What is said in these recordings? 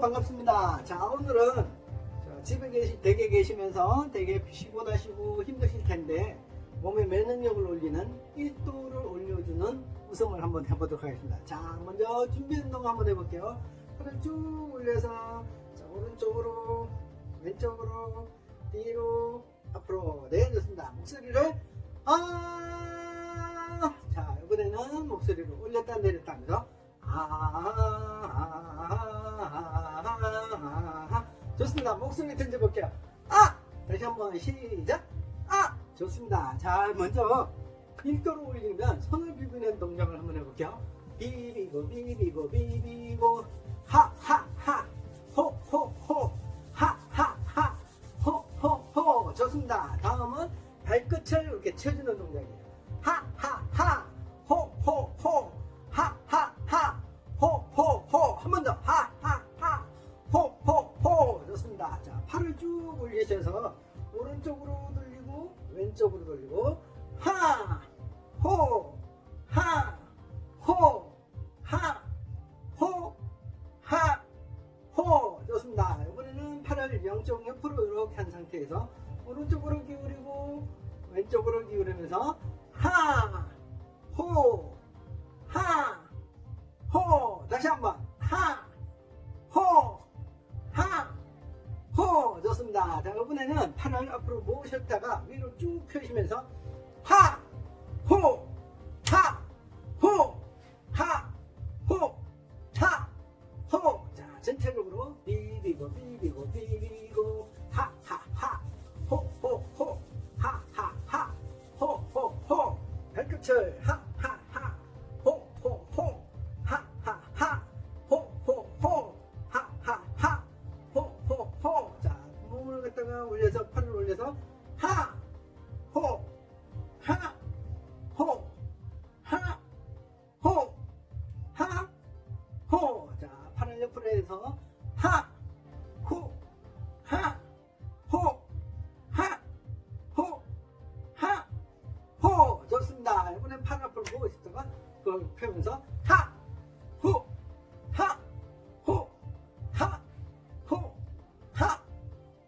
반갑습니다. 자, 오늘은 자, 집에 계시, 댁에 계시면서 되게 피곤하시고 힘드실 텐데 몸의 면역력을 올리는 1도를 올려주는 우성을 한번 해보도록 하겠습니다. 자, 먼저 준비 운동 한번 해볼게요. 팔을 쭉 올려서 자, 오른쪽으로, 왼쪽으로, 뒤로, 앞으로. 네, 좋습니다. 목소리를 아, 자, 이번에는 목소리를 올렸다 내렸다 하면서 아, 좋습니다. 목소리 던져볼게요. 아! 다시 한번 시작. 아! 좋습니다. 자, 먼저 1도로 올리면 손을 비비는 동작을 한번 해볼게요. 비비고, 비비고, 비비고, 하, 하, 하, 호, 호, 호, 하, 하, 하, 호, 호, 호. 좋습니다. 다음은 발끝을 이렇게 쳐주는 동작이에요. 하, 쭉 올리셔서 오른쪽으로 돌리고 왼쪽으로 돌리고 하, 호, 하, 호, 하, 호, 하, 호. 좋습니다. 이번에는 팔을 양쪽 옆으로 이렇게 한 상태에서 오른쪽으로 기울이고 왼쪽으로 기울이면서 하, 호, 이번에는 팔을 앞으로 모으셨다가 위로 쭉 펴시면서 하, 호, 하, 호, 하, 호, 하, 호. 자, 전체적으로 비비고 비비고 비비고 하, 하, 하, 호, 호, 호, 하, 하, 하, 호, 호, 호. 발끝을 하, 좋습니다. 이번엔 팔 앞으로 보고 있다가 그걸 펴면서 하, 후, 하, 호, 하, 호, 하,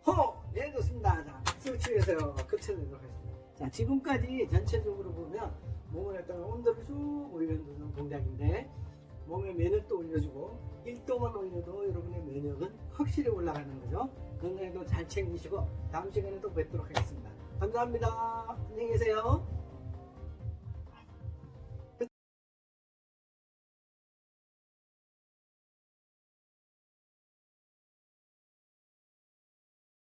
호. 네, 좋습니다. 자, 치면서 끝을 내도록 하겠습니다. 자, 지금까지 전체적으로 보면 몸을 갖다가 온도를 쭉 올려주는 동작인데 몸의 면역도 올려주고 1도만 올려도 여러분의 면역은 확실히 올라가는 거죠. 건강에도 잘 챙기시고 다음 시간에 또 뵙도록 하겠습니다. 감사합니다. 안녕히 계세요.